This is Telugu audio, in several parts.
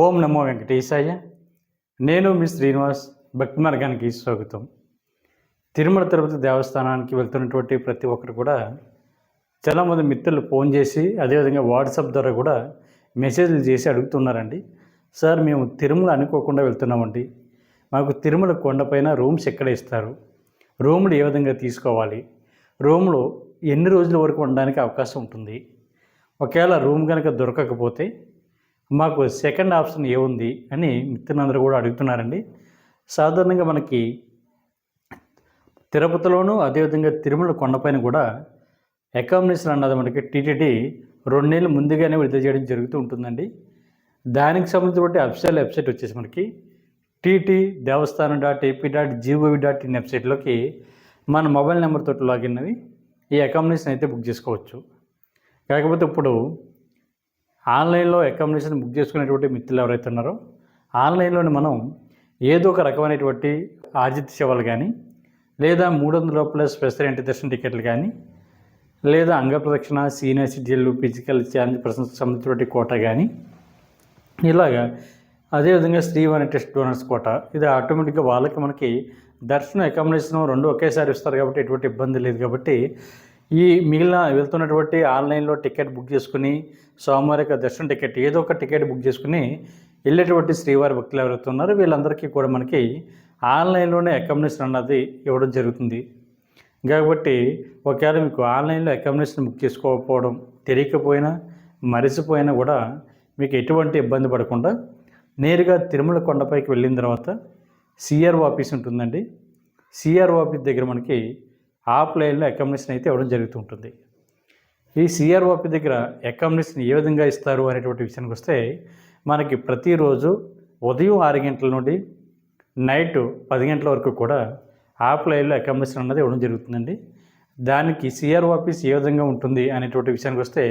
ఓం నమో వెంకటేశాయ. నేను మీ శ్రీనివాస్ భక్తి మార్గానికి స్వాగతం. తిరుమల తిరుపతి దేవస్థానానికి వెళ్తున్నటువంటి ప్రతి ఒక్కరు కూడా చాలామంది మిత్రులు ఫోన్ చేసి అదేవిధంగా వాట్సాప్ ద్వారా కూడా మెసేజ్లు చేసి అడుగుతున్నారండి. సార్ మేము తిరుమల అనుకోకుండా వెళ్తున్నామండి. మాకు తిరుమల కొండపైన రూమ్స్ ఎక్కడ ఇస్తారు? రూములు ఏ విధంగా తీసుకోవాలి? రూమ్లో ఎన్ని రోజుల వరకు ఉండడానికి అవకాశం ఉంటుంది? ఒకవేళ రూమ్ కనుక దొరకకపోతే మాకు సెకండ్ ఆప్షన్ ఏముంది అని మిత్రులందరూ కూడా అడుగుతున్నారండి. సాధారణంగా మనకి తిరుపతిలోను అదేవిధంగా తిరుమల కొండపైన కూడా అకామిడేషన్ అన్నది మనకి టీటీడీ రెండు నెలలు ముందుగానే విడుదల చేయడం జరుగుతూ ఉంటుందండి. దానికి సంబంధించిన అఫిషియల్ వెబ్సైట్ వచ్చేసి మనకి TT Devasthanam dot AP dot GOV dot in వెబ్సైట్లోకి మన మొబైల్ నెంబర్ తోటి లాగిన్ అవి ఈ అకామిడేషన్ అయితే బుక్ చేసుకోవచ్చు. కాకపోతే ఇప్పుడు ఆన్లైన్లో అకామిడేషన్ బుక్ చేసుకునేటువంటి మిత్రులు ఎవరైతే ఉన్నారో ఆన్లైన్లోనే మనం ఏదో ఒక రకమైనటువంటి ఆజిత్ సేవలు కానీ లేదా మూడు వందల ప్లస్ స్పెషల్ ఎంట్రీ దర్శన టికెట్లు కానీ లేదా అంగప్రదక్షిణ సీనియర్ సిటిజన్లు ఫిజికల్ ఛాలెంజ్ పర్సన్స్ సంబంధించినటువంటి కోట కానీ ఇలాగా అదేవిధంగా వన్ టెస్ట్ డోనర్స్ కోట ఇది ఆటోమేటిక్గా వాళ్ళకి మనకి దర్శనం అకామిడేషన్ రెండు ఒకేసారి ఇస్తారు కాబట్టి ఎటువంటి ఇబ్బంది లేదు కాబట్టి ఈ మిగిలిన వెళ్తున్నటువంటి ఆన్లైన్లో టికెట్ బుక్ చేసుకుని సోమవారి యొక్క దర్శనం టికెట్ ఏదో ఒక టికెట్ బుక్ చేసుకుని వెళ్ళేటువంటి శ్రీవారి భక్తులు ఎవరైతే వీళ్ళందరికీ కూడా మనకి ఆన్లైన్లోనే అకామిడేషన్ అన్నది ఇవ్వడం జరుగుతుంది. కాబట్టి ఒకవేళ మీకు ఆన్లైన్లో అకామిడేషన్ బుక్ చేసుకోకపోవడం తెలియకపోయినా మరిచిపోయినా కూడా మీకు ఎటువంటి ఇబ్బంది పడకుండా నేరుగా తిరుమల కొండపైకి వెళ్ళిన తర్వాత సిఆర్ఓ ఆఫీస్ ఉంటుందండి. సిఆర్ఓ ఆఫీస్ దగ్గర మనకి ఆఫ్లైన్లో అకామిడేషన్ అయితే ఇవ్వడం జరుగుతుంటుంది. ఈ సిఆర్ఓపి దగ్గర అకామిడేషన్ ఏ విధంగా ఇస్తారు అనేటువంటి విషయానికి వస్తే మనకి ప్రతిరోజు ఉదయం ఆరు గంటల నుండి నైట్ పది గంటల వరకు కూడా ఆఫ్లైన్లో అకామిడేషన్ అన్నది ఇవ్వడం జరుగుతుందండి. దానికి సిఆర్ ఆఫీస్ ఏ విధంగా ఉంటుంది అనేటువంటి విషయానికి వస్తే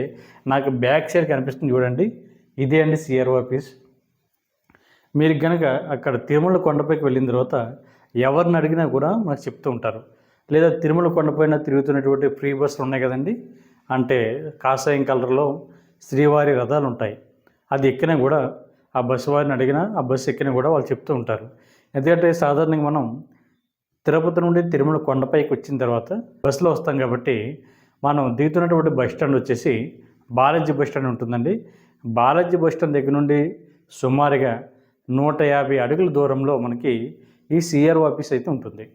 నాకు బ్యాక్ సైడ్ కనిపిస్తుంది చూడండి. ఇదే అండి సిఆర్ఓ ఆఫీస్ మీరు కనుక అక్కడ తిరుమల కొండపైకి వెళ్ళిన తర్వాత ఎవరిని అడిగినా కూడా మనకు చెప్తూ ఉంటారు. లేదా తిరుమల కొండపైన తిరుగుతున్నటువంటి ఫ్రీ బస్సులు ఉన్నాయి కదండి. అంటే కాషాయం కలర్లో శ్రీవారి రథాలు ఉంటాయి. అది ఎక్కినా కూడా ఆ బస్సు వారిని అడిగినా ఆ బస్సు ఎక్కినా కూడా వాళ్ళు చెప్తూ ఉంటారు. ఎందుకంటే సాధారణంగా మనం తిరుపతి నుండి తిరుమల కొండపైకి వచ్చిన తర్వాత బస్సులో వస్తాం కాబట్టి మనం దిగుతున్నటువంటి బస్ స్టాండ్ వచ్చేసి బాలాజీ బస్ స్టాండ్ ఉంటుందండి. బాలాజీ బస్ స్టాండ్ దగ్గర నుండి సుమారుగా నూట యాభై అడుగుల దూరంలో మనకి ఈ సిఆర్ ఆఫీస్ అయితే ఉంటుంది.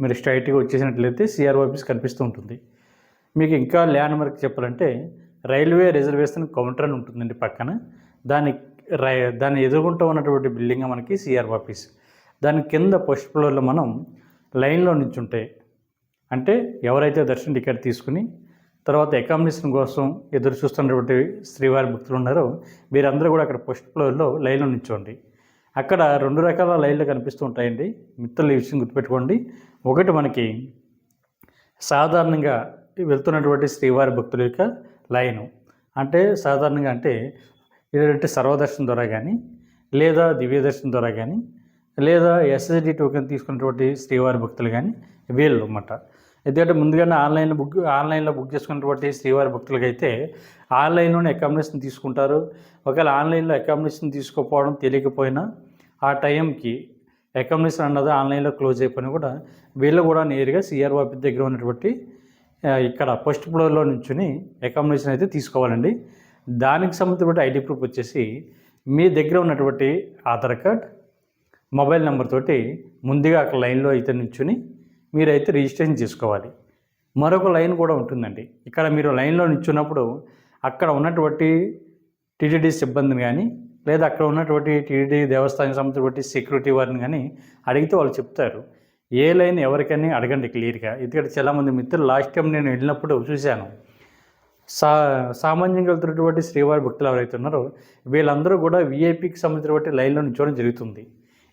మీరు స్ట్రైట్గా వచ్చేసినట్లయితే సిఆర్ఓ ఆఫీస్ కనిపిస్తూ ఉంటుంది. మీకు ఇంకా ల్యాండ్ మార్క్ చెప్పాలంటే రైల్వే రిజర్వేషన్ కౌంటర్ అని ఉంటుందండి పక్కన. దాని రై దాన్ని ఎదుర్కొంటూ ఉన్నటువంటి బిల్డింగ్ మనకి సిఆర్ఓ ఆఫీస్ దాని కింద ఫస్ట్ ఫ్లోర్లో మనం లైన్లో నిల్చుంటే అంటే ఎవరైతే దర్శన టికెట్ తీసుకుని తర్వాత అకామిడేషన్ కోసం ఎదురు చూస్తున్నటువంటి శ్రీవారి భక్తులు ఉన్నారో వీరందరూ కూడా అక్కడ ఫస్ట్ ఫ్లోర్లో లైన్లో నిల్చోండి అక్కడ రెండు రకాల లైన్లు కనిపిస్తూ ఉంటాయండి. మిత్రులు ఈ విషయం గుర్తుపెట్టుకోండి. ఒకటి మనకి సాధారణంగా వెళ్తున్నటువంటి శ్రీవారి భక్తుల యొక్క లైను. అంటే సాధారణంగా అంటే ఏంటంటే సర్వదర్శనం ద్వారా కానీ లేదా దివ్యదర్శనం ద్వారా కానీ లేదా ఎస్ఎస్డి టోకెన్ తీసుకున్నటువంటి శ్రీవారి భక్తులు కానీ వీళ్ళు అన్నమాట ఎందుకంటే ముందుగానే ఆన్లైన్లో బుక్ ఆన్లైన్లో బుక్ చేసుకున్నటువంటి శ్రీవారి భక్తులకైతే ఆన్లైన్లోనే అకామిడేషన్ తీసుకుంటారు. ఒకవేళ ఆన్లైన్లో అకామిడేషన్ తీసుకోకపోవడం తెలియకపోయినా ఆ టైంకి అకామిడేషన్ అన్నది ఆన్లైన్లో క్లోజ్ అయిపోయినా కూడా వీళ్ళు కూడా నేరుగా సిఆర్ ఆఫీస్ దగ్గర ఉన్నటువంటి ఇక్కడ ఫస్ట్ ఫ్లోర్లో నుంచుని అకామిడేషన్ అయితే తీసుకోవాలండి. దానికి సంబంధించిన ఐడి ప్రూఫ్ వచ్చేసి మీ దగ్గర ఉన్నటువంటి ఆధార్ కార్డ్ మొబైల్ నెంబర్ తోటి ముందుగా అక్కడ లైన్లో అయితే నుంచుని మీరైతే రిజిస్ట్రేషన్ చేసుకోవాలి. మరొక లైన్ కూడా ఉంటుందండి. ఇక్కడ మీరు లైన్లో నిల్చున్నప్పుడు అక్కడ ఉన్నటువంటి టీటీడీ సిబ్బందిని కానీ లేదా అక్కడ ఉన్నటువంటి టీడీ దేవస్థానం సంబంధించినటువంటి సెక్యూరిటీ వారిని కానీ అడిగితే వాళ్ళు చెప్తారు. ఏ లైన్ ఎవరికైనా అడగండి క్లియర్గా. ఎందుకంటే చాలామంది మిత్రులు లాస్ట్ టైం నేను వెళ్ళినప్పుడు చూశాను. సా సామాన్యంగా వెళ్తున్నటువంటి శ్రీవారి భక్తులు ఎవరైతే ఉన్నారో వీళ్ళందరూ కూడా వీఐపీకి సంబంధించినటువంటి లైన్లో నిల్చోవడం జరుగుతుంది.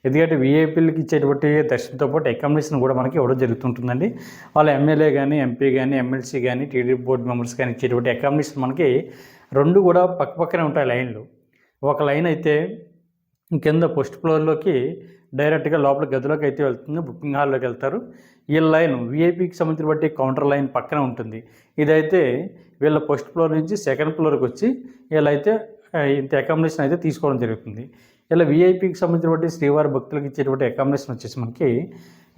ఎందుకంటే వీఐపీలకి ఇచ్చేటువంటి దర్శనంతో పాటు అకామిడేషన్ కూడా మనకి ఇవ్వడం జరుగుతుంటుందండి. వాళ్ళ ఎమ్మెల్యే కానీ ఎంపీ కానీ ఎమ్మెల్సీ కానీ టీడీపీ బోర్డు మెంబర్స్ కానీ ఇచ్చేటువంటి అకామిడేషన్ మనకి రెండు కూడా పక్క పక్కనే ఉంటాయి లైన్లు. ఒక లైన్ అయితే కింద ఫస్ట్ ఫ్లోర్లోకి డైరెక్ట్గా లోపల గదిలోకి అయితే వెళ్తుంది బుకింగ్ హాల్లోకి వెళ్తారు. ఈ లైన్ వీఐపీకి సంబంధించిన బట్టి కౌంటర్ లైన్ పక్కన ఉంటుంది. ఇదైతే వీళ్ళ ఫస్ట్ ఫ్లోర్ నుంచి సెకండ్ ఫ్లోర్కి వచ్చి వీళ్ళైతే ఇంత అకామిడేషన్ అయితే తీసుకోవడం జరుగుతుంది. ఇలా విఐపికి బట్టి శ్రీవారి భక్తులకు ఇచ్చేటువంటి అకామిడేషన్ వచ్చేసి మనకి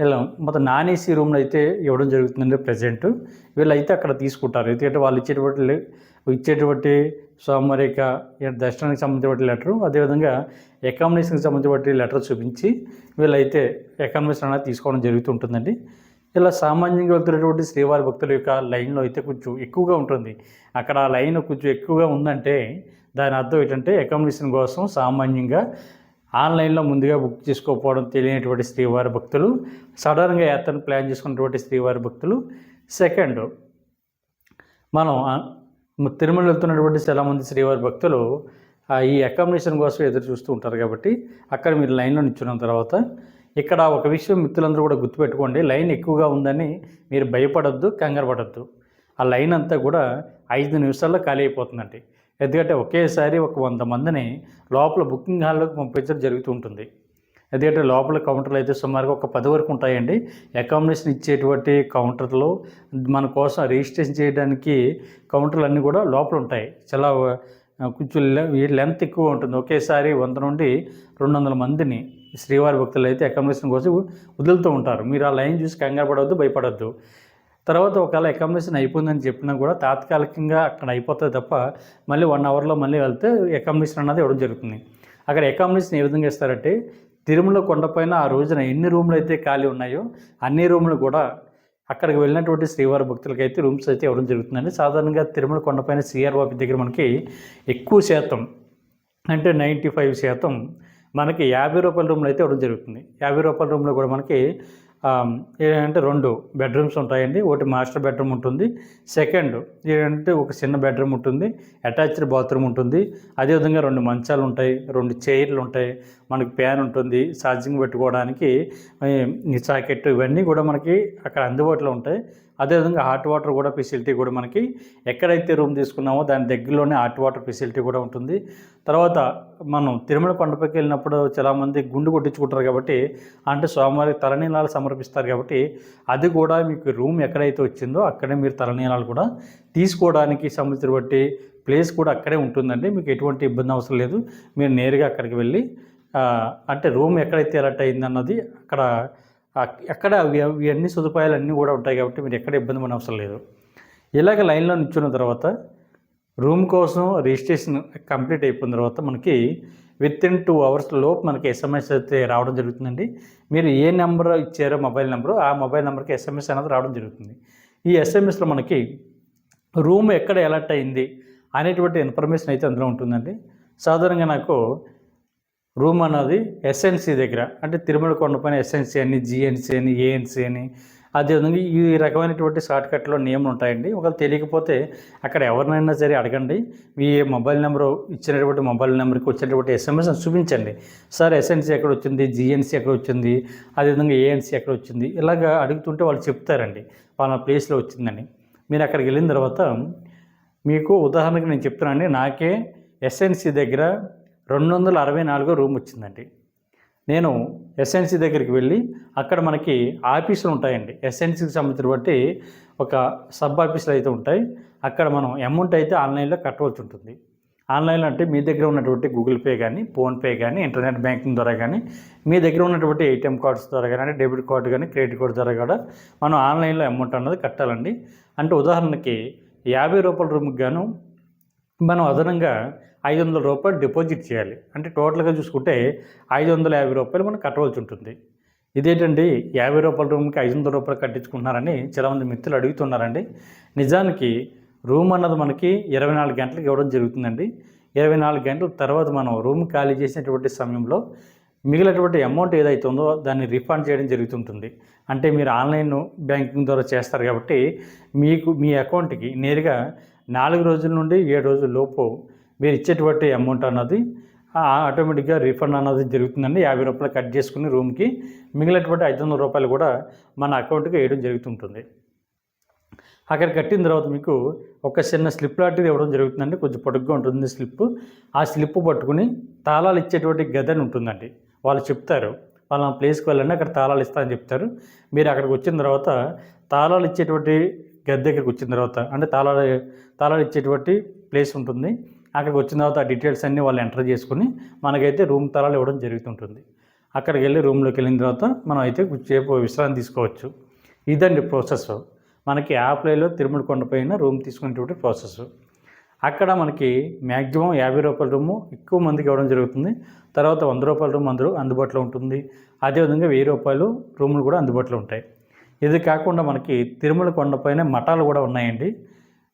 ఇలా మొత్తం నాన్ ఏసీ రూమ్లు అయితే ఇవ్వడం జరుగుతుందండి ప్రజెంట్. వీళ్ళైతే అక్కడ తీసుకుంటారు. ఎందుకంటే వాళ్ళు ఇచ్చేటువంటి ఇచ్చేటువంటి సోమరిక దర్శనానికి సంబంధించిన లెటరు అదేవిధంగా అకామిడేషన్కి సంబంధించిన లెటర్ చూపించి వీళ్ళైతే అకామిడేషన్ అనేది తీసుకోవడం జరుగుతుంటుందండి. ఇలా సామాన్యంగా వెళ్తున్నటువంటి శ్రీవారి భక్తుల యొక్క లైన్లో అయితే కొంచెం ఎక్కువగా ఉంటుంది. అక్కడ ఆ లైన్ కొంచెం ఎక్కువగా ఉందంటే దాని అర్థం ఏంటంటే అకామిడేషన్ కోసం సామాన్యంగా ఆన్లైన్లో ముందుగా బుక్ చేసుకోకపోవడం తెలియనటువంటి శ్రీవారి భక్తులు సడన్గా యాత్రను ప్లాన్ చేసుకున్నటువంటి శ్రీవారి భక్తులు. సెకండ్ మనం తిరుమల వెళ్తున్నటువంటి చాలామంది శ్రీవారి భక్తులు ఈ అకామిడేషన్ కోసం ఎదురు చూస్తూ ఉంటారు కాబట్టి అక్కడ మీరు లైన్లో నిల్చున్న తర్వాత ఇక్కడ ఒక విషయం మిత్రులందరూ కూడా గుర్తుపెట్టుకోండి. లైన్ ఎక్కువగా ఉందని మీరు భయపడద్దు కంగారు పడద్దు. ఆ లైన్ అంతా కూడా ఐదు నిమిషాల్లో ఖాళీ అయిపోతుందండి. ఎందుకంటే ఒకేసారి ఒక వంద మందిని లోపల బుకింగ్ హాల్లోకి పంపించడం జరుగుతూ ఉంటుంది. ఎందుకంటే లోపల కౌంటర్లు అయితే సుమారుగా ఒక పది వరకు ఉంటాయండి. అకామిడేషన్ ఇచ్చేటువంటి కౌంటర్లో మన కోసం రిజిస్ట్రేషన్ చేయడానికి కౌంటర్లు అన్నీ కూడా లోపల ఉంటాయి. చాలా కొంచెం లెంత్ ఎక్కువ ఉంటుంది. ఒకేసారి వంద నుండి రెండు వందల మందిని శ్రీవారి భక్తులు అయితే అకామిడేషన్ కోసం వదులుతూ ఉంటారు. మీరు ఆ లైన్ చూసి కంగారు పడవద్దు భయపడద్దు తర్వాత ఒకవేళ అకామిడేషన్ అయిపోయిందని చెప్పినా కూడా తాత్కాలికంగా అక్కడ అయిపోతుంది తప్ప మళ్ళీ వన్ అవర్లో మళ్ళీ వెళ్తే అకామిడేషన్ అన్నది ఇవ్వడం జరుగుతుంది. అక్కడ అకామిడేషన్ ఏ విధంగా ఇస్తారంటే తిరుమల కొండపైన ఆ రోజున ఎన్ని రూమ్లు అయితే ఖాళీ ఉన్నాయో అన్ని రూములు కూడా అక్కడికి వెళ్ళినటువంటి శ్రీవారి భక్తులకి అయితే రూమ్స్ అయితే ఇవ్వడం జరుగుతుందండి. సాధారణంగా తిరుమల కొండపైన సిఆర్ఓపి దగ్గర మనకి ఎక్కువ శాతం అంటే నైంటీ ఫైవ్ శాతం మనకి యాభై రూపాయల రూమ్లు అయితే ఇవ్వడం జరుగుతుంది. యాభై రూపాయల రూమ్లో కూడా మనకి ఏంటంటే రెండు బెడ్రూమ్స్ ఉంటాయండి. ఒకటి మాస్టర్ బెడ్రూమ్ ఉంటుంది. సెకండ్ ఏంటంటే ఒక చిన్న బెడ్రూమ్ ఉంటుంది. అటాచ్డ్ బాత్రూమ్ ఉంటుంది. అదేవిధంగా రెండు మంచాలు ఉంటాయి రెండు చైర్లు ఉంటాయి. మనకి ప్యాన్ ఉంటుంది ఛార్జింగ్ పెట్టుకోవడానికి సాకెట్ ఇవన్నీ కూడా మనకి అక్కడ అందుబాటులో ఉంటాయి. అదేవిధంగా హాట్ వాటర్ కూడా ఫెసిలిటీ కూడా మనకి ఎక్కడైతే రూమ్ తీసుకున్నామో దాని దగ్గరలోనే హాట్ వాటర్ ఫెసిలిటీ కూడా ఉంటుంది. తర్వాత మనం తిరుమల కొండపైకి వెళ్ళినప్పుడు చాలామంది గుండు కొట్టించుకుంటారు కాబట్టి అంటే స్వామివారి తలనీలాలు సమర్పిస్తారు కాబట్టి అది కూడా మీకు రూమ్ ఎక్కడైతే వచ్చిందో అక్కడే మీరు తలనీలాలు కూడా తీసుకోవడానికి సంబంధించిన బట్టి ప్లేస్ కూడా అక్కడే ఉంటుందండి. మీకు ఎటువంటి ఇబ్బంది అవసరం లేదు. మీరు నేరుగా అక్కడికి వెళ్ళి అంటే రూమ్ ఎక్కడైతే అలర్ట్ అయింది అన్నది అక్కడ ఎక్కడ అవి అవి అన్ని సదుపాయాలు అన్నీ కూడా ఉంటాయి కాబట్టి మీరు ఎక్కడ ఇబ్బంది పడిన అవసరం లేదు. ఇలాగ లైన్లో నిల్చున్న తర్వాత రూమ్ కోసం రిజిస్ట్రేషన్ కంప్లీట్ అయిపోయిన తర్వాత మనకి విత్ ఇన్ టూ అవర్స్ లోపు మనకి ఎస్ఎంఎస్ అయితే రావడం జరుగుతుందండి. మీరు ఏ నెంబర్ ఇచ్చారో మొబైల్ నెంబరు ఆ మొబైల్ నెంబర్కి ఎస్ఎంఎస్ అనేది రావడం జరుగుతుంది. ఈ ఎస్ఎంఎస్లో మనకి రూమ్ ఎక్కడ ఎలర్ట్ అయింది అనేటువంటి ఇన్ఫర్మేషన్ అయితే అందులో ఉంటుందండి. సాధారణంగా నాకు రూమ్ అన్నది ఎస్ఎన్సీ దగ్గర. అంటే తిరుమల కొండపైన ఎస్ఎన్సీ అని జిఎన్సీ అని ఏఎన్సి అని. అదేవిధంగా ఈ రకమైనటువంటి షార్ట్కట్లో నియమాలు ఉంటాయండి. ఒకవేళ తెలియకపోతే అక్కడ ఎవరినైనా సరే అడగండి. మీ మొబైల్ నెంబర్ ఇచ్చినటువంటి మొబైల్ నెంబర్కి వచ్చినటువంటి ఎస్ఎంఎస్ చూపించండి. సార్ ఎస్ఎన్సీ ఎక్కడ వచ్చింది? జిఎన్సీ ఎక్కడ వచ్చింది? అదేవిధంగా ఏఎన్సి ఎక్కడ వచ్చింది? ఇలాగ అడుగుతుంటే వాళ్ళు చెప్తారండి. వాళ్ళ ప్లేస్లో వచ్చిందని. మీరు అక్కడికి వెళ్ళిన తర్వాత మీకు ఉదాహరణకి నేను చెప్తున్నానండి నాకే ఎస్ఎన్సీ దగ్గర రెండు వందల అరవై నాలుగో రూమ్ వచ్చిందండి. నేను ఎస్ఎన్సి దగ్గరికి వెళ్ళి అక్కడ మనకి ఆఫీసులు ఉంటాయండి. ఎస్ఎన్సికి సంబంధించిన బట్టి ఒక సబ్ ఆఫీసులు అయితే ఉంటాయి. అక్కడ మనం అమౌంట్ అయితే ఆన్లైన్లో కట్టవలసి ఉంటుంది. ఆన్లైన్లో అంటే మీ దగ్గర ఉన్నటువంటి గూగుల్ పే కానీ ఫోన్పే కానీ ఇంటర్నెట్ బ్యాంకింగ్ ద్వారా కానీ మీ దగ్గర ఉన్నటువంటి ఏటీఎం కార్డ్స్ ద్వారా కానీ డెబిట్ కార్డు కానీ క్రెడిట్ కార్డు ద్వారా కూడా మనం ఆన్లైన్లో అమౌంట్ అన్నది కట్టాలండి. అంటే ఉదాహరణకి యాభై రూపాయల రూమ్కి గాను మనం అదనంగా ఐదు వందల రూపాయలు డిపాజిట్ చేయాలి. అంటే టోటల్గా చూసుకుంటే ఐదు వందల యాభై రూపాయలు మనం కట్టవలసి ఉంటుంది. ఇదేంటండి? యాభై రూపాయల రూమ్కి ఐదు వందల రూపాయలు కట్టించుకుంటున్నారని చాలామంది మిత్రులు అడుగుతున్నారండి. నిజానికి రూమ్ అన్నది మనకి ఇరవై నాలుగు గంటలకు ఇవ్వడం జరుగుతుందండి. ఇరవై నాలుగు గంటల తర్వాత మనం రూమ్ ఖాళీ చేసినటువంటి సమయంలో మిగిలినటువంటి అమౌంట్ ఏదైతే ఉందో దాన్ని రిఫండ్ చేయడం జరుగుతుంటుంది. అంటే మీరు ఆన్లైన్ బ్యాంకింగ్ ద్వారా చేస్తారు కాబట్టి మీకు మీ అకౌంట్కి నేరుగా నాలుగు రోజుల నుండి ఏడు రోజుల లోపు మీరు ఇచ్చేటువంటి అమౌంట్ అన్నది ఆటోమేటిక్గా రీఫండ్ అన్నది జరుగుతుందండి. యాభై రూపాయలు కట్ చేసుకుని రూమ్కి మిగిలినటువంటి ఐదు వందల రూపాయలు కూడా మన అకౌంట్కి వేయడం జరుగుతుంటుంది. అక్కడ కట్టిన తర్వాత మీకు ఒక చిన్న స్లిప్ లాంటిది ఇవ్వడం జరుగుతుందండి. కొంచెం పొడుగ్గా ఉంటుంది స్లిప్ ఆ స్లిప్ పట్టుకుని తాళాలు ఇచ్చేటువంటి గదని ఉంటుందండి. వాళ్ళు చెప్తారు వాళ్ళ ప్లేస్కి వెళ్ళండి అక్కడ తాళాలు ఇస్తామని చెప్తారు. మీరు అక్కడికి వచ్చిన తర్వాత తాళాలు ఇచ్చేటువంటి గది దగ్గరికి వచ్చిన తర్వాత అంటే తాళాలు తాళాలు ఇచ్చేటువంటి ప్లేస్ ఉంటుంది. అక్కడికి వచ్చిన తర్వాత ఆ డీటెయిల్స్ అన్నీ వాళ్ళు ఎంటర్ చేసుకుని మనకైతే రూమ్ తరాలు ఇవ్వడం జరుగుతుంటుంది. అక్కడికి వెళ్ళి రూమ్లోకి వెళ్ళిన తర్వాత మనం అయితే సేపు విశ్రాంతి తీసుకోవచ్చు. ఇదండి ప్రాసెస్ మనకి యాప్లైలో తిరుమల కొండపైన రూమ్ తీసుకునేటువంటి ప్రాసెస్ అక్కడ మనకి మ్యాక్సిమం యాభై రూపాయల రూము ఎక్కువ మందికి ఇవ్వడం జరుగుతుంది. తర్వాత వంద రూపాయల రూమ్ అందరూ అందుబాటులో ఉంటుంది. అదేవిధంగా వెయ్యి రూపాయలు రూములు కూడా అందుబాటులో ఉంటాయి. ఇది కాకుండా మనకి తిరుమల కొండపైన మఠాలు కూడా ఉన్నాయండి.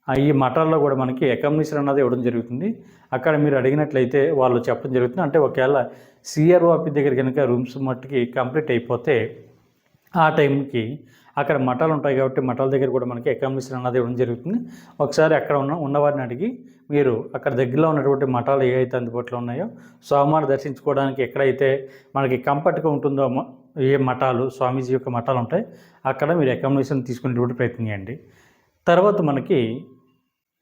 ఈ మఠాల్లో కూడా మనకి అకామిడేషన్ అన్నది ఇవ్వడం జరుగుతుంది. అక్కడ మీరు అడిగినట్లయితే వాళ్ళు చెప్పడం జరుగుతుంది. అంటే ఒకవేళ సిఆర్ఓ ఆఫీస్ దగ్గర కనుక రూమ్స్ మట్టుకి కంప్లీట్ అయిపోతే ఆ టైంకి అక్కడ మఠాలు ఉంటాయి కాబట్టి మఠాల దగ్గర కూడా మనకి అకామిడేషన్ అన్నది ఇవ్వడం జరుగుతుంది. ఒకసారి అక్కడ ఉన్న ఉన్నవారిని అడిగి మీరు అక్కడ దగ్గరలో ఉన్నటువంటి మఠాలు ఏ అయితే అందుబాటులో ఉన్నాయో స్వామివారిని దర్శించుకోవడానికి ఎక్కడైతే మనకి కంఫర్ట్గా ఉంటుందో ఏ మఠాలు స్వామీజీ యొక్క మఠాలు ఉంటాయి అక్కడ మీరు అకామిడేషన్ తీసుకునేటువంటి ప్రయత్నం చేయండి. తర్వాత మనకి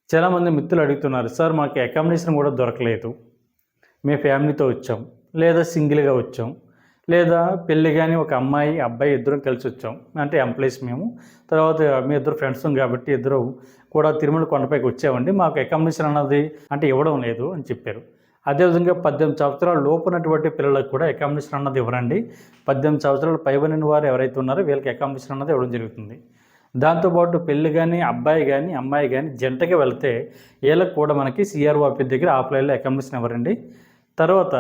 చాలామంది మిత్రులు అడుగుతున్నారు సార్ మాకు అకామిడేషన్ కూడా దొరకలేదు. మీ ఫ్యామిలీతో వచ్చాం. లేదా సింగిల్గా వచ్చాం. లేదా పెళ్ళి కానీ ఒక అమ్మాయి అబ్బాయి ఇద్దరం కలిసి వచ్చాం. అంటే ఎంప్లాయీస్ మేము. తర్వాత మీ ఇద్దరు ఫ్రెండ్స్ కాబట్టి ఇద్దరు కూడా తిరుమల కొండపైకి వచ్చామండి. మాకు అకామిడేషన్ అన్నది అంటే ఇవ్వడం లేదు అని చెప్పారు. అదేవిధంగా పద్దెనిమిది సంవత్సరాల లోపునటువంటి పిల్లలకు కూడా అకామిడేషన్ అన్నది ఇవ్వరండి. పద్దెనిమిది సంవత్సరాలు పైబడిన వారు ఎవరైతే ఉన్నారో వీళ్ళకి అకామిడేషన్ అన్నది ఇవ్వడం జరుగుతుంది. దాంతోపాటు పెళ్ళి కానీ అబ్బాయి కానీ అమ్మాయి కానీ జంటగా వెళ్తే వీళ్ళకి కూడా మనకి సిఆర్ఓ ఆఫీస్ దగ్గర ఆఫ్లైన్లో అకామిడేషన్ ఇవ్వరండి తర్వాత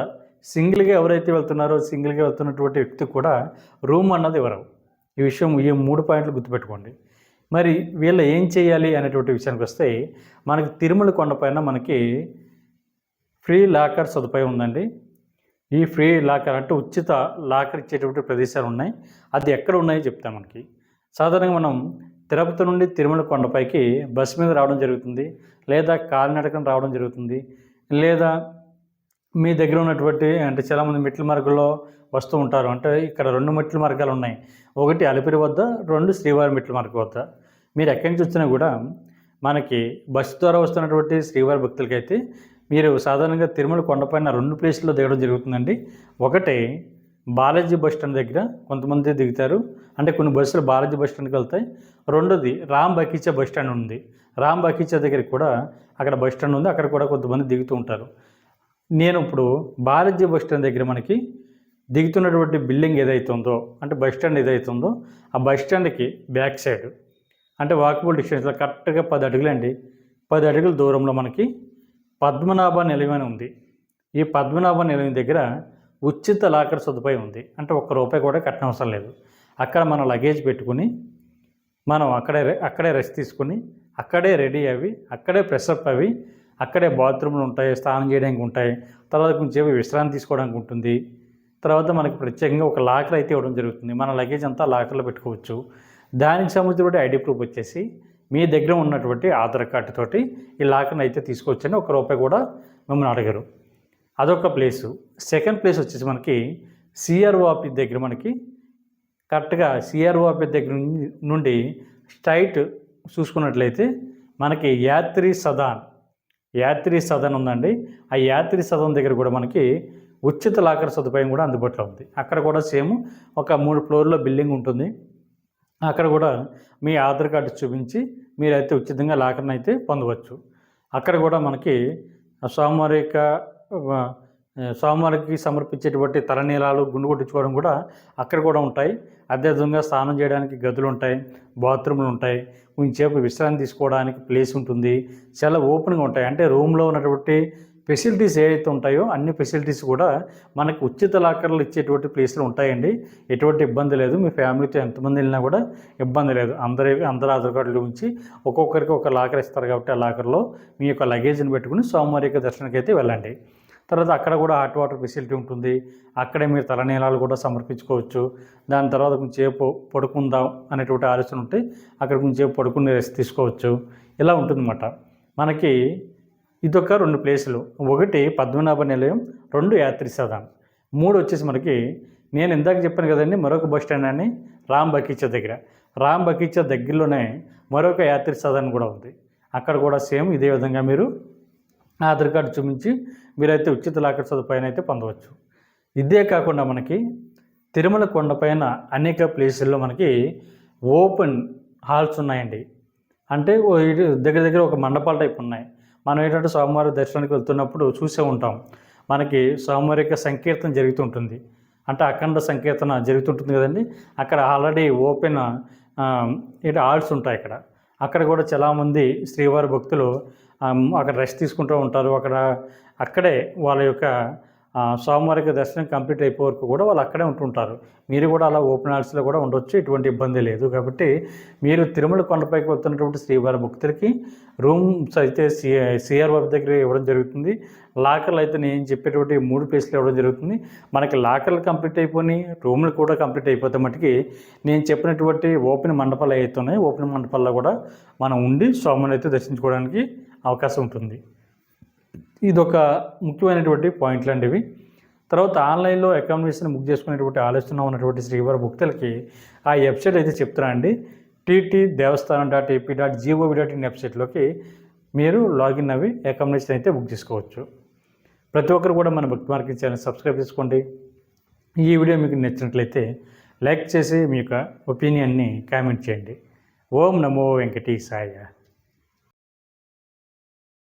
సింగిల్గా ఎవరైతే వెళ్తున్నారో సింగిల్గా వెళ్తున్నటువంటి వ్యక్తి కూడా రూమ్ అన్నది ఇవ్వరు. ఈ విషయం ఈ మూడు పాయింట్లు గుర్తుపెట్టుకోండి. మరి వీళ్ళు ఏం చేయాలి అనేటువంటి విషయానికి వస్తే మనకి తిరుమల కొండపైన మనకి ఫ్రీ లాకర్ సదుపాయం ఉందండి. ఈ ఫ్రీ లాకర్ అంటే ఉచిత లాకర్ ఇచ్చేటువంటి ప్రదేశాలు ఉన్నాయి. అది ఎక్కడ ఉన్నాయో చెప్తాం మనకి. సాధారణంగా మనం తిరుపతి నుండి తిరుమల కొండపైకి బస్సు మీద రావడం జరుగుతుంది లేదా కాలినడకన రావడం జరుగుతుంది లేదా మీ దగ్గర ఉన్నటువంటి అంటే చాలామంది మెట్ల మార్గంలో వస్తూ ఉంటారు. అంటే ఇక్కడ రెండు మెట్ల మార్గాలు ఉన్నాయి. ఒకటి అలిపిరి వద్ద రెండు శ్రీవారి మెట్ల మార్గం వద్ద. మీరు ఎక్కడి నుంచి వచ్చినా కూడా మనకి బస్సు ద్వారా వస్తున్నటువంటి శ్రీవారి భక్తులకైతే మీరు సాధారణంగా తిరుమల కొండపైన రెండు ప్లేసుల్లో దిగడం జరుగుతుందండి. ఒకటి బాలాజీ బస్ స్టాండ్ దగ్గర కొంతమంది దిగుతారు. అంటే కొన్ని బస్సులు బాలాజీ బస్ స్టాండ్కి వెళ్తాయి. రెండోది రామ్ బకీచా బస్ స్టాండ్ ఉంది. రామ్ బకీచా దగ్గర కూడా అక్కడ బస్ స్టాండ్ ఉంది. అక్కడ కూడా కొంతమంది దిగుతూ ఉంటారు. నేను ఇప్పుడు బాలాజీ బస్ స్టాండ్ దగ్గర మనకి దిగుతున్నటువంటి బిల్డింగ్ ఏదైతుందో ఉందో అంటే బస్ స్టాండ్ ఏదైతుందో ఆ బస్ స్టాండ్కి బ్యాక్ సైడ్ అంటే వాకబుల్ డిస్టెన్స్లో కరెక్ట్గా పది అడుగులండి పది అడుగుల దూరంలో మనకి పద్మనాభ నిలయం అని ఉంది. ఈ పద్మనాభ నిలయం దగ్గర ఉచిత లాకర్ సదుపాయం ఉంది. అంటే ఒక్క రూపాయి కూడా కట్టనవసరం లేదు. అక్కడ మన లగేజ్ పెట్టుకుని మనం అక్కడే రె- అక్కడే రెస్ట్ తీసుకుని అక్కడే రెడీ అవి అక్కడే ప్రెస్అప్ అవి అక్కడే బాత్రూమ్లు ఉంటాయి స్నానం చేయడానికి ఉంటాయి. తర్వాత కొంచెం విశ్రాంతి తీసుకోవడానికి ఉంటుంది. తర్వాత మనకి ప్రత్యేకంగా ఒక లాకర్ అయితే ఇవ్వడం జరుగుతుంది. మన లగేజ్ అంతా లాకర్లో పెట్టుకోవచ్చు. దానికి సంబంధించిన ఐడి ప్రూఫ్ వచ్చేసి మీ దగ్గర ఉన్నటువంటి ఆధార్ కార్డు తోటి ఈ లాకర్ని అయితే తీసుకోవచ్చని ఒక రూపాయి కూడా మిమ్మల్ని అడగరు. అదొక ప్లేసు. సెకండ్ ప్లేస్ వచ్చేసి మనకి సిఆర్ఓ ఆఫీస్ దగ్గర మనకి కరెక్ట్గా సిఆర్ఓ ఆఫీస్ దగ్గర నుండి- నుండి స్ట్రైట్ చూసుకున్నట్లయితే మనకి యాత్రి సదాన్ యాత్రి సదన్ ఉందండి. ఆ యాత్రి సదన్ దగ్గర కూడా మనకి ఉచిత లాకర్ సదుపాయం కూడా అందుబాటులో ఉంది. అక్కడ కూడా సేమ్ ఒక మూడు ఫ్లోర్లో బిల్డింగ్ ఉంటుంది. అక్కడ కూడా మీ ఆధార్ కార్డు చూపించి మీరైతే ఉచితంగా లాకర్ని అయితే పొందవచ్చు. అక్కడ కూడా మనకి స్వామివారి స్వామివారికి సమర్పించేటువంటి తలనీలాలు గుండు కొట్టించుకోవడం కూడా అక్కడ కూడా ఉంటాయి. అదేవిధంగా స్నానం చేయడానికి గదులు ఉంటాయి బాత్రూమ్లు ఉంటాయి. కొంచెంసేపు విశ్రాంతి తీసుకోవడానికి ప్లేస్ ఉంటుంది. చాలా ఓపెన్గా ఉంటాయి. అంటే రూమ్లో ఉన్నటువంటి ఫెసిలిటీస్ ఏవైతే ఉంటాయో అన్ని ఫెసిలిటీస్ కూడా మనకు ఉచిత లాకర్లు ఇచ్చేటువంటి ప్లేస్లు ఉంటాయండి. ఎటువంటి ఇబ్బంది లేదు. మీ ఫ్యామిలీతో ఎంతమంది వెళ్ళినా కూడా ఇబ్బంది లేదు. అందరి అందరి ఆధార్ కార్డులు ఉంచి ఒక్కొక్కరికి ఒక లాకర్ ఇస్తారు కాబట్టి ఆ లాకర్లో మీ యొక్క లగేజ్ని పెట్టుకుని సోమవారి యొక్క దర్శనానికి అయితే వెళ్ళండి. తర్వాత అక్కడ కూడా హాట్ వాటర్ ఫెసిలిటీ ఉంటుంది. అక్కడే మీరు తలనీలాలు కూడా సమర్పించుకోవచ్చు. దాని తర్వాత కొంచెంసేపు పడుకుందాం అనేటువంటి ఆలోచన ఉంటే అక్కడ కొంచెంసేపు పడుకుని రెస్ట్ తీసుకోవచ్చు. ఇలా ఉంటుందన్నమాట. మనకి ఇదొక రెండు ప్లేసులు. ఒకటి పద్మనాభ నిలయం రెండు యాత్రి మూడు వచ్చేసి మనకి నేను ఇందాక చెప్పాను కదండి మరొక బస్ స్టాండ్ అని రామ్ బకీచా దగ్గర. రామ్ బకీచా దగ్గరలోనే మరొక యాత్రి సదన్ కూడా ఉంది. అక్కడ కూడా సేమ్ ఇదే విధంగా మీరు ఆధార్ కార్డు చూపించి మీరైతే ఉచిత లాకర్ సదుపాయాన్ని అయితే పొందవచ్చు. ఇదే కాకుండా మనకి తిరుమల కొండపైన అనేక ప్లేసుల్లో మనకి ఓపెన్ హాల్స్ ఉన్నాయండి. అంటే దగ్గర దగ్గర ఒక మండపాల టైప్ ఉన్నాయి. మనం ఏంటంటే స్వామివారి దర్శనానికి వెళ్తున్నప్పుడు చూసే ఉంటాం. మనకి స్వామివారి యొక్క సంకీర్తన జరుగుతుంటుంది అంటే అఖండ సంకీర్తన జరుగుతుంటుంది కదండి. అక్కడ ఆల్రెడీ ఓపెన్ ఇటు హాల్స్ ఉంటాయి అక్కడ. అక్కడ కూడా చాలామంది శ్రీవారి భక్తులు అక్కడ రెస్ట్ తీసుకుంటూ ఉంటారు. అక్కడ అక్కడే వాళ్ళ యొక్క సోమవారికి స్వామివారికి దర్శనం కంప్లీట్ అయిపోయే వరకు కూడా వాళ్ళు అక్కడే ఉంటుంటారు. మీరు కూడా అలా ఓపెన్ హాల్స్లో కూడా ఉండొచ్చు ఎటువంటి ఇబ్బంది లేదు. కాబట్టి మీరు తిరుమల కొండపైకి వెళ్తున్నటువంటి శ్రీవారి భక్తులకి రూమ్స్ అయితే సి సిఆర్ బాబు దగ్గర ఇవ్వడం జరుగుతుంది. లాకర్లు అయితే నేను చెప్పేటువంటి మూడు ప్లేస్లు ఇవ్వడం జరుగుతుంది. మనకి లాకర్లు కంప్లీట్ అయిపోయి రూమ్లు కూడా కంప్లీట్ అయిపోతే మటుకి నేను చెప్పినటువంటి ఓపెన్ మండపాలు అయితే ఉన్నాయి ఓపెన్ మండపాల్లో కూడా మనం ఉండి స్వామిని అయితే దర్శించుకోవడానికి అవకాశం ఉంటుంది. ఇది ఒక ముఖ్యమైనటువంటి పాయింట్లు అండి ఇవి. తర్వాత ఆన్లైన్లో అకామిడేషన్ బుక్ చేసుకునేటువంటి ఆలోచన ఉన్నటువంటి శ్రీవారి భక్తులకి ఆ వెబ్సైట్ అయితే చెప్తానండి TT Devasthanam dot AP dot GOV dot in వెబ్సైట్లోకి మీరు లాగిన్ అవి అకామిడేషన్ అయితే బుక్ చేసుకోవచ్చు. ప్రతి ఒక్కరు కూడా మన భక్తి మార్కెట్ ఛానల్ సబ్స్క్రైబ్ చేసుకోండి. ఈ వీడియో మీకు నచ్చినట్లయితే లైక్ చేసి మీ యొక్క ఒపీనియన్ని కామెంట్ చేయండి. ఓం నమో వెంకటేశాయ.